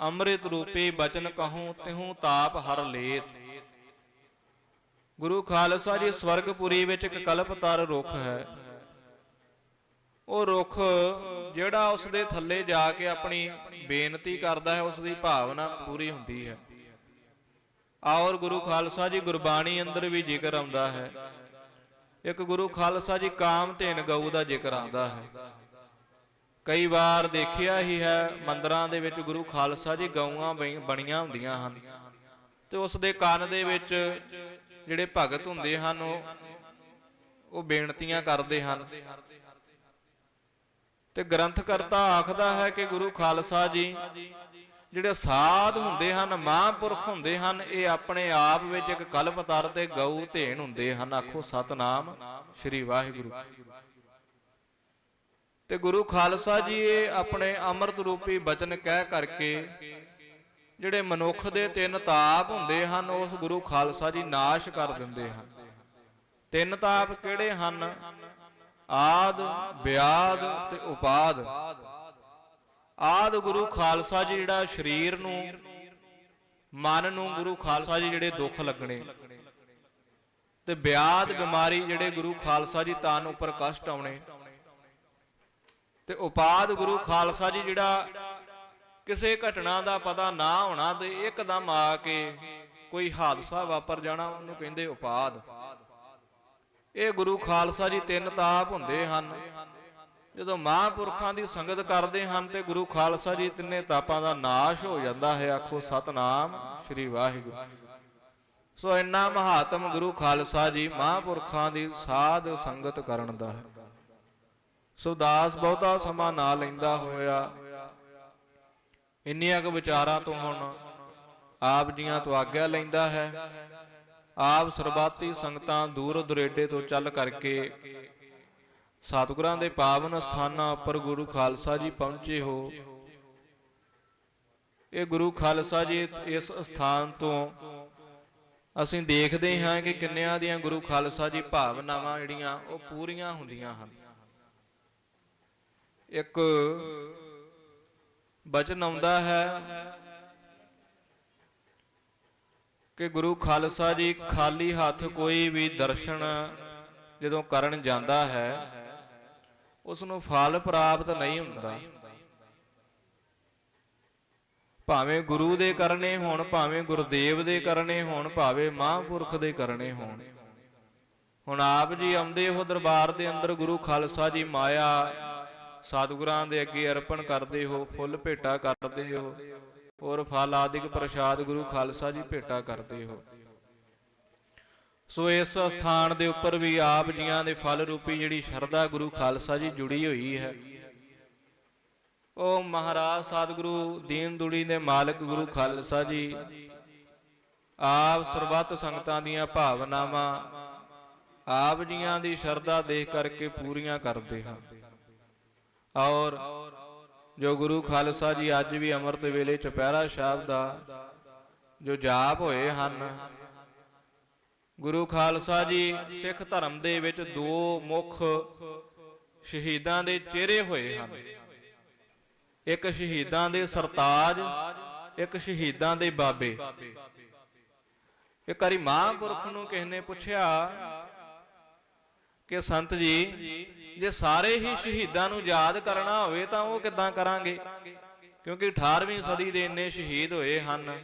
ਅੰਮ੍ਰਿਤ ਰੂਪੀ ਬਚਨ ਕਹੂੰ, ਤਿਹੂ ਤਾਪ ਹਰ ਲੇਤ। ਗੁਰੂ ਖਾਲਸਾ ਜੀ ਸਵਰਗਪੁਰੀ ਵਿੱਚ ਇੱਕ ਕਲਪਤਰ ਰੁੱਖ ਹੈ। ਉਹ ਰੁੱਖ ਜਿਹੜਾ ਉਸ ਦੇ ਥੱਲੇ ਜਾ ਕੇ ਆਪਣੀ ਬੇਨਤੀ ਕਰਦਾ ਹੈ, ਉਸ ਦੀ ਭਾਵਨਾ ਪੂਰੀ ਹੁੰਦੀ ਹੈ। ਔਰ ਗੁਰੂ ਖਾਲਸਾ ਜੀ ਗੁਰਬਾਣੀ ਅੰਦਰ ਵੀ ਜ਼ਿਕਰ ਆਉਂਦਾ ਹੈ। ਇੱਕ ਗੁਰੂ ਖਾਲਸਾ ਜੀ ਕਾਮ ਧੇਨ ਗਊ ਦਾ ਜ਼ਿਕਰ ਆਉਂਦਾ ਹੈ। ਕਈ ਵਾਰ ਦੇਖਿਆ ਹੀ ਹੈ, ਮੰਦਰਾਂ ਦੇ ਵਿੱਚ ਗੁਰੂ ਖਾਲਸਾ ਜੀ ਗਊਆਂ ਬਈ- ਬਣੀਆਂ ਹੁੰਦੀਆਂ ਹਨ। ਤੇ ਉਸ ਦੇ ਕੰਨ ਦੇ ਵਿੱਚ ਜਿਹੜੇ ਭਗਤ ਹੁੰਦੇ ਹਨ, ਉਹ ਉਹ ਬੇਨਤੀਆਂ ਕਰਦੇ ਹਨ। ਤੇ ਗ੍ਰੰਥ ਕਰਤਾ ਆਖਦਾ ਹੈ ਕਿ ਗੁਰੂ ਖਾਲਸਾ ਜੀ ਜਿਹੜੇ ਸਾਧ ਹੁੰਦੇ ਹਨ, ਮਹਾਂਪੁਰਖ ਹੁੰਦੇ ਹਨ, ਇਹ ਆਪਣੇ ਆਪ ਵਿੱਚ ਇੱਕ ਕਲਪਤਰ ਤੇ ਗਊ ਧੇਨ ਹੁੰਦੇ ਹਨ। ਆਖੋ, ਸਤਨਾਮ ਸ੍ਰੀ ਵਾਹਿਗੁਰੂ। ਤੇ ਗੁਰੂ ਖਾਲਸਾ ਜੀ ਇਹ ਆਪਣੇ ਅੰਮ੍ਰਿਤ ਰੂਪੀ ਬਚਨ ਕਹਿ ਕਰਕੇ ਜਿਹੜੇ ਮਨੁੱਖ ਦੇ ਤਿੰਨ ਤਾਪ ਹੁੰਦੇ ਹਨ, ਉਸ ਗੁਰੂ ਖਾਲਸਾ ਜੀ ਨਾਸ਼ ਕਰ ਦਿੰਦੇ ਹਨ। ਤਿੰਨ ਤਾਪ ਕਿਹੜੇ ਹਨ? ਆਦ ਬਿਆਦ ਤੇ ਉਪਾਦ। ਆਦ ਗੁਰੂ ਖਾਲਸਾ ਜੀ ਜਿਹੜਾ ਸਰੀਰ ਨੂੰ, ਮਨ ਨੂੰ ਗੁਰੂ ਖਾਲਸਾ ਜੀ ਜਿਹੜੇ ਦੁੱਖ ਲੱਗਣੇ। ਤੇ ਬਿਆਦ ਬਿਮਾਰੀ ਜਿਹੜੇ ਗੁਰੂ ਖਾਲਸਾ ਜੀ ਤਨ ਉੱਪਰ ਕਸ਼ਟ ਆਉਣੇ। ਤੇ ਉਪਾਦ ਗੁਰੂ ਖਾਲਸਾ ਜੀ ਜਿਹੜਾ ਕਿਸੇ ਘਟਨਾ ਦਾ ਪਤਾ ਨਾ ਹੋਣਾ ਤੇ ਇੱਕਦਮ ਆ ਕੇ ਕੋਈ ਹਾਦਸਾ ਵਾਪਰ ਜਾਣਾ, ਉਹਨੂੰ ਕਹਿੰਦੇ ਉਪਾਦ। ਇਹ ਗੁਰੂ ਖਾਲਸਾ ਜੀ ਤਿੰਨ ਤਾਪ ਹੁੰਦੇ ਹਨ। ਜਦੋਂ ਮਹਾਂਪੁਰਖਾਂ ਦੀ ਸੰਗਤ ਕਰਦੇ ਹਨ ਤੇ ਗੁਰੂ ਖਾਲਸਾ ਜੀ ਤਿੰਨੇ ਤਾਪਾਂ ਦਾ ਨਾਸ਼ ਹੋ ਜਾਂਦਾ ਹੈ, ਆਖੋ, ਸਤਨਾਮ ਸ੍ਰੀ ਵਾਹਿਗੁਰੂ। ਸੋ ਇੰਨਾ ਮਹਾਤਮ ਗੁਰੂ ਖਾਲਸਾ ਜੀ ਮਹਾਂਪੁਰਖਾਂ ਦੀ ਸਾਧ ਸੰਗਤ ਕਰਨ ਦਾ ਹੈ। ਸੋ ਦਾਸ ਬਹੁਤਾ ਸਮਾਂ ਨਾ ਲੈਂਦਾ ਹੋਇਆ। ਇੰਨੀਆਂ ਕੁ ਵਿਚਾਰਾਂ ਤੋਂ ਹੁਣ ਆਪ ਜੀਆਂ ਤੋਂ ਆਗਿਆ ਲੈਂਦਾ ਹੈ। ਆਪ ਸਰਬਾਤੀ ਸੰਗਤਾਂ ਦੂਰ ਦੁਰੇਡੇ ਤੋਂ ਚੱਲ ਕਰਕੇ ਸਤਿਗੁਰਾਂ ਦੇ ਪਾਵਨ ਸਥਾਨਾਂ ਉੱਪਰ ਗੁਰੂ ਖਾਲਸਾ ਜੀ ਪਹੁੰਚੇ ਹੋ। ਇਹ ਗੁਰੂ ਖਾਲਸਾ ਜੀ ਇਸ ਸਥਾਨ ਤੋਂ ਅਸੀਂ ਦੇਖਦੇ ਹਾਂ ਕਿ ਕਿੰਨਿਆਂ ਦੀਆਂ ਗੁਰੂ ਖਾਲਸਾ ਜੀ ਭਾਵਨਾਵਾਂ ਜਿਹੜੀਆਂ ਉਹ ਪੂਰੀਆਂ ਹੁੰਦੀਆਂ ਹਨ। ਇੱਕ ਬਚਨ ਆਉਂਦਾ ਹੈ ਕਿ ਗੁਰੂ ਖਾਲਸਾ ਜੀ ਖਾਲੀ ਹੱਥ ਕੋਈ ਵੀ ਦਰਸ਼ਨ ਜਦੋਂ ਕਰਨ ਜਾਂਦਾ ਹੈ ਉਸ ਨੂੰ ਫਲ ਪ੍ਰਾਪਤ ਨਹੀਂ ਹੁੰਦਾ। ਭਾਵੇਂ ਗੁਰੂ ਦੇ ਕਰਨੇ ਹੋਣ, ਭਾਵੇਂ ਗੁਰਦੇਵ ਦੇ ਕਰਨੇ ਹੋਣ, ਭਾਵੇਂ ਮਹਾਂਪੁਰਖ ਦੇ ਕਰਨੇ ਹੋਣ। ਹੁਣ ਆਪ ਜੀ ਆਉਂਦੇ ਉਹ ਦਰਬਾਰ ਦੇ ਅੰਦਰ, ਗੁਰੂ ਖਾਲਸਾ ਜੀ ਮਾਇਆ ਸਤਿਗੁਰਾਂ ਦੇ ਅੱਗੇ ਅਰਪਣ ਕਰਦੇ ਹੋ, ਫੁੱਲ ਭੇਟਾ ਕਰਦੇ ਹੋ, ਔਰ ਫਲ ਆਦਿਕ ਪ੍ਰਸ਼ਾਦ ਗੁਰੂ ਖਾਲਸਾ ਜੀ ਭੇਟਾ ਕਰਦੇ ਹੋ। ਸੋ ਇਸ ਸਥਾਨ ਦੇ ਉੱਪਰ ਵੀ ਆਪ ਜੀਆਂ ਦੇ ਫਲ ਰੂਪੀ ਜਿਹੜੀ ਸ਼ਰਧਾ ਗੁਰੂ ਖਾਲਸਾ ਜੀ ਜੁੜੀ ਹੋਈ ਹੈ। ਉਹ ਮਹਾਰਾਜ ਸਤਿਗੁਰੂ ਦੀਨ ਦੁੜੀ ਦੇ ਮਾਲਕ ਗੁਰੂ ਖਾਲਸਾ ਜੀ ਆਪ ਸਰਬੱਤ ਸੰਗਤਾਂ ਦੀਆਂ ਭਾਵਨਾਵਾਂ ਆਪ ਜੀਆਂ ਦੀ ਸ਼ਰਧਾ ਦੇਖ ਕਰਕੇ ਪੂਰੀਆਂ ਕਰਦੇ ਹਨ। ਔਰ ਜੋ ਗੁਰੂ ਖਾਲਸਾ ਜੀ ਅੱਜ ਵੀ ਅੰਮ੍ਰਿਤ ਵੇਲੇ ਚੁਪਹਿਰਾ ਸਾਹਿਬ ਦਾ ਜੋ ਜਾਪ ਹੋਏ ਹਨ, ਗੁਰੂ ਖਾਲਸਾ ਜੀ ਸਿੱਖ ਧਰਮ ਦੇ ਵਿੱਚ ਦੋ ਮੁੱਖ ਸ਼ਹੀਦਾਂ ਦੇ ਚਿਹਰੇ ਹੋਏ ਹਨ। ਇੱਕ ਸ਼ਹੀਦਾਂ ਦੇ ਸਰਤਾਜ, ਇੱਕ ਸ਼ਹੀਦਾਂ ਦੇ ਬਾਬੇ। ਇੱਕ ਵਾਰੀ ਮਹਾਂਪੁਰਖ ਨੂੰ ਕਿਸੇ ਨੇ ਪੁੱਛਿਆ ਕਿ ਸੰਤ ਜੀ ਜੇ ਸਾਰੇ ਹੀ ਸ਼ਹੀਦਾਂ ਨੂੰ ਯਾਦ ਕਰਨਾ ਹੋਵੇ ਤਾਂ ਉਹ ਕਿੱਦਾਂ ਕਰਾਂਗੇ? ਕਿਉਂਕਿ 18ਵੀਂ ਸਦੀ ਦੇ ਇੰਨੇ ਸ਼ਹੀਦ ਹੋਏ ਹਨ।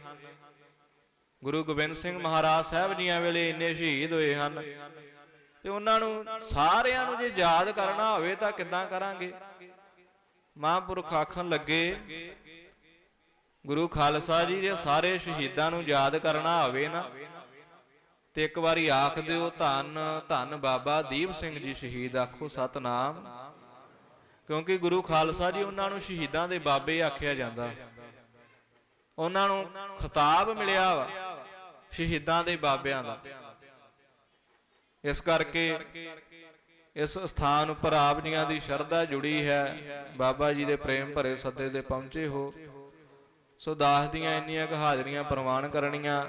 ਗੁਰੂ ਗੋਬਿੰਦ ਸਿੰਘ ਮਹਾਰਾਜ ਸਾਹਿਬ ਜੀਆਂ ਵੇਲੇ ਇੰਨੇ ਸ਼ਹੀਦ ਹੋਏ ਹਨ। ਤੇ ਉਹਨਾਂ ਨੂੰ ਸਾਰਿਆਂ ਨੂੰ ਜੇ ਯਾਦ ਕਰਨਾ ਹੋਵੇ ਤਾਂ ਕਿੱਦਾਂ ਕਰਾਂਗੇ? ਮਹਾਂਪੁਰਖ ਆਖਣ ਲੱਗੇ, ਗੁਰੂ ਖਾਲਸਾ ਜੀ ਦੇ ਸਾਰੇ ਸ਼ਹੀਦਾਂ ਨੂੰ ਯਾਦ ਕਰਨਾ ਹੋਵੇ ਨਾ ਤੇ ਇੱਕ ਵਾਰੀ ਆਖ ਦਿਓ ਧੰਨ ਧੰਨ ਬਾਬਾ ਦੀਪ ਸਿੰਘ ਜੀ ਸ਼ਹੀਦ, ਆਖੋ ਸਤਨਾਮ। ਕਿਉਂਕਿ ਗੁਰੂ ਖਾਲਸਾ ਜੀ ਉਹਨਾਂ ਨੂੰ ਸ਼ਹੀਦਾਂ ਦੇ ਬਾਬੇ ਆਖਿਆ ਜਾਂਦਾ। ਉਹਨਾਂ ਨੂੰ ਖਿਤਾਬ ਮਿਲਿਆ ਵਾ ਸ਼ਹੀਦਾਂ ਦੇ ਬਾਬਿਆਂ ਦਾ। ਇਸ ਕਰਕੇ ਇਸ ਸਥਾਨ ਉੱਪਰ ਆਪ ਜੀਆਂ ਦੀ ਸ਼ਰਧਾ ਜੁੜੀ ਹੈ। ਬਾਬਾ ਜੀ ਦੇ ਪ੍ਰੇਮ ਭਰੇ ਸੱਦੇ ਤੇ ਪਹੁੰਚੇ ਹੋ। ਸੋ ਦਾਸ ਦੀਆਂ ਇੰਨੀਆਂ ਕੁ ਹਾਜ਼ਰੀਆਂ ਪ੍ਰਵਾਨ ਕਰਨੀਆਂ।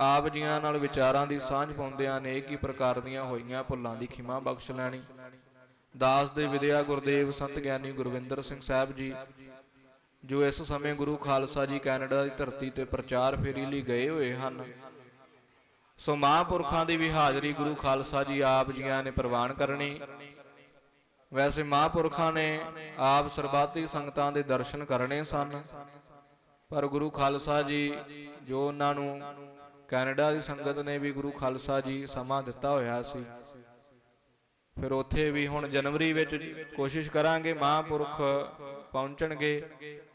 ਆਪ ਜੀਆਂ ਨਾਲ ਵਿਚਾਰਾਂ ਦੀ ਸਾਂਝ ਪਾਉਂਦਿਆਂ ਅਨੇਕ ਹੀ ਪ੍ਰਕਾਰ ਦੀਆਂ ਹੋਈਆਂ ਭੁੱਲਾਂ ਦੀ ਖਿਮਾ ਬਖਸ਼ ਲੈਣੀ। ਦਾਸ ਦੇ ਵਿਦਿਆ ਗੁਰਦੇਵ ਸੰਤ ਗਿਆਨੀ ਗੁਰਵਿੰਦਰ ਸਿੰਘ ਸਾਹਿਬ ਜੀ, ਜੋ ਇਸ ਸਮੇਂ ਗੁਰੂ ਖਾਲਸਾ ਜੀ ਕੈਨੇਡਾ ਦੀ ਧਰਤੀ ਤੇ ਪ੍ਰਚਾਰ ਫੇਰੀ ਲਈ ਗਏ ਹੋਏ ਹਨ, ਸੋ ਮਹਾਂਪੁਰਖਾਂ ਦੀ ਵੀ ਹਾਜ਼ਰੀ ਗੁਰੂ ਖਾਲਸਾ ਜੀ ਆਪ ਜੀਆਂ ਨੇ ਪ੍ਰਵਾਨ ਕਰਨੀ। ਵੈਸੇ ਮਹਾਂਪੁਰਖਾਂ ਨੇ ਆਪ ਸਰਬਾਤੀ ਸੰਗਤਾਂ ਦੇ ਦਰਸ਼ਨ ਕਰਨੇ ਸਨ, ਪਰ ਗੁਰੂ ਖਾਲਸਾ ਜੀ ਜੋ ਉਹਨਾਂ ਨੂੰ ਕੈਨੇਡਾ ਦੀ ਸੰਗਤ ਨੇ ਵੀ ਗੁਰੂ ਖਾਲਸਾ ਜੀ ਸਮਾਂ ਦਿੱਤਾ ਹੋਇਆ ਸੀ। ਫਿਰ ਉੱਥੇ ਵੀ ਹੁਣ ਜਨਵਰੀ ਵਿੱਚ ਕੋਸ਼ਿਸ਼ ਕਰਾਂਗੇ ਮਹਾਂਪੁਰਖ ਪਹੁੰਚਣਗੇ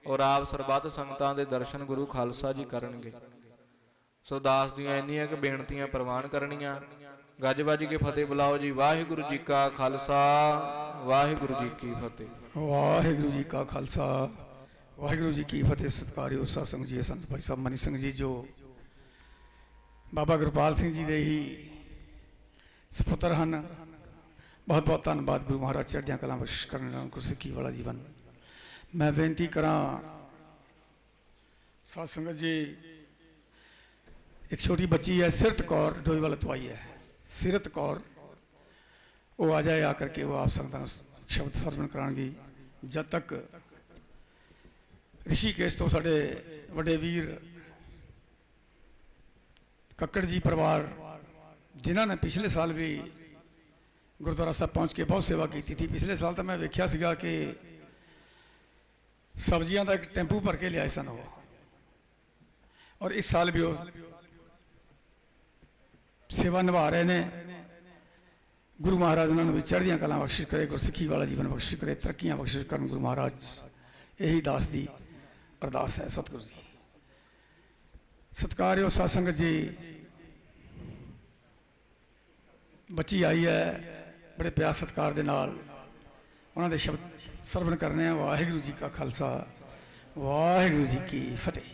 ਔਰ ਆਪ ਸਰਬੱਤ ਸੰਗਤਾਂ ਦੇ ਦਰਸ਼ਨ ਗੁਰੂ ਖਾਲਸਾ ਜੀ ਕਰਨਗੇ। ਸੋ ਦਾਸ ਦੀਆਂ ਇੰਨੀਆਂ ਕਿ ਬੇਨਤੀਆਂ ਪ੍ਰਵਾਨ ਕਰਨੀਆਂ। ਗੱਜ ਵੱਜ ਕੇ ਫਤਿਹ ਬੁਲਾਓ ਜੀ। ਵਾਹਿਗੁਰੂ ਜੀ ਕਾ ਖਾਲਸਾ, ਵਾਹਿਗੁਰੂ ਜੀ ਕੀ ਫਤਿਹ। ਵਾਹਿਗੁਰੂ ਜੀ ਕਾ ਖਾਲਸਾ, ਵਾਹਿਗੁਰੂ ਜੀ ਕੀ ਫਤਿਹ। ਸਤਿਕਾਰਿਓ ਸਾਧ ਸੰਗਤ ਜੀ, ਸੰਤ ਭਾਈ ਸਾਹਿਬ ਮਨੀ ਸਿੰਘ ਜੀ ਜੋ ਬਾਬਾ ਗੁਰਪਾਲ ਸਿੰਘ ਜੀ ਦੇ ਹੀ ਸੁਪੁੱਤਰ ਹਨ। ਬਹੁਤ ਬਹੁਤ ਧੰਨਵਾਦ ਗੁਰੂ ਮਹਾਰਾਜ ਚੜ੍ਹਦੀਆਂ ਕਲਾਂ ਬਖਸ਼ ਕਰਨ ਨਾਲ ਗੁਰਸਿੱਖੀ ਵਾਲਾ ਜੀਵਨ। ਮੈਂ ਬੇਨਤੀ ਕਰਾਂ, ਸਾਧ ਸੰਗਤ ਜੀ, ਇੱਕ ਛੋਟੀ ਬੱਚੀ ਹੈ, ਸਿਰਤ ਕੌਰ ਡੋਈ ਵਾਲਾ ਤਵਾਈ ਹੈ। ਸਿਰਤ ਕੌਰ, ਉਹ ਆ ਜਾਏ, ਆ ਕਰਕੇ ਉਹ ਆਪ ਸੰਗਤਾਂ ਨੂੰ ਸ਼ਬਦ ਸਰਵਣ ਕਰਾਂਗੀ ਜਦ ਤੱਕ ਰਿਸ਼ੀਕੇਸ਼ ਤੋਂ ਸਾਡੇ ਵੱਡੇ ਵੀਰ ਕੱਕੜ ਜੀ ਪਰਿਵਾਰ, ਜਿਨ੍ਹਾਂ ਨੇ ਪਿਛਲੇ ਸਾਲ ਵੀ ਗੁਰਦੁਆਰਾ ਸਾਹਿਬ ਪਹੁੰਚ ਕੇ ਬਹੁਤ ਸੇਵਾ ਕੀਤੀ ਸੀ। ਪਿਛਲੇ ਸਾਲ ਤਾਂ ਮੈਂ ਵੇਖਿਆ ਸੀਗਾ ਕਿ ਸਬਜ਼ੀਆਂ ਦਾ ਇੱਕ ਟੈਂਪੂ ਭਰ ਕੇ ਲਿਆਏ ਸਨ ਉਹ। ਔਰ ਇਸ ਸਾਲ ਵੀ ਉਹ ਸੇਵਾ ਨਿਭਾ ਰਹੇ ਨੇ। ਗੁਰੂ ਮਹਾਰਾਜ ਉਹਨਾਂ ਨੂੰ ਵੀ ਚੜ੍ਹਦੀਆਂ ਕਲਾਂ ਬਖਸ਼ਿਸ਼ ਕਰੇ, ਗੁਰਸਿੱਖੀ ਵਾਲਾ ਜੀਵਨ ਬਖਸ਼ਿਸ਼ ਕਰੇ, ਤਰੱਕੀਆਂ ਬਖਸ਼ਿਸ਼ ਕਰਨ ਗੁਰੂ ਮਹਾਰਾਜ। ਇਹੀ ਦਾਸ ਦੀ ਅਰਦਾਸ ਹੈ। ਸਤਿਗੁਰੂ ਜੀ। ਸਤਿਕਾਰਯੋਗ ਸਾਧ ਸੰਗਤ ਜੀ ਬੱਚੀ ਆਈ ਹੈ, ਬੜੇ ਪਿਆਰ ਸਤਿਕਾਰ ਦੇ ਨਾਲ। ਉਹਨਾਂ ਦੇ ਸ਼ਬਦ ਸਰਵਣ ਕਰਨੇ ਆ। ਵਾਹਿਗੁਰੂ ਜੀ ਕਾ ਖਾਲਸਾ, ਵਾਹਿਗੁਰੂ ਜੀ ਕੀ ਫਤਿਹ।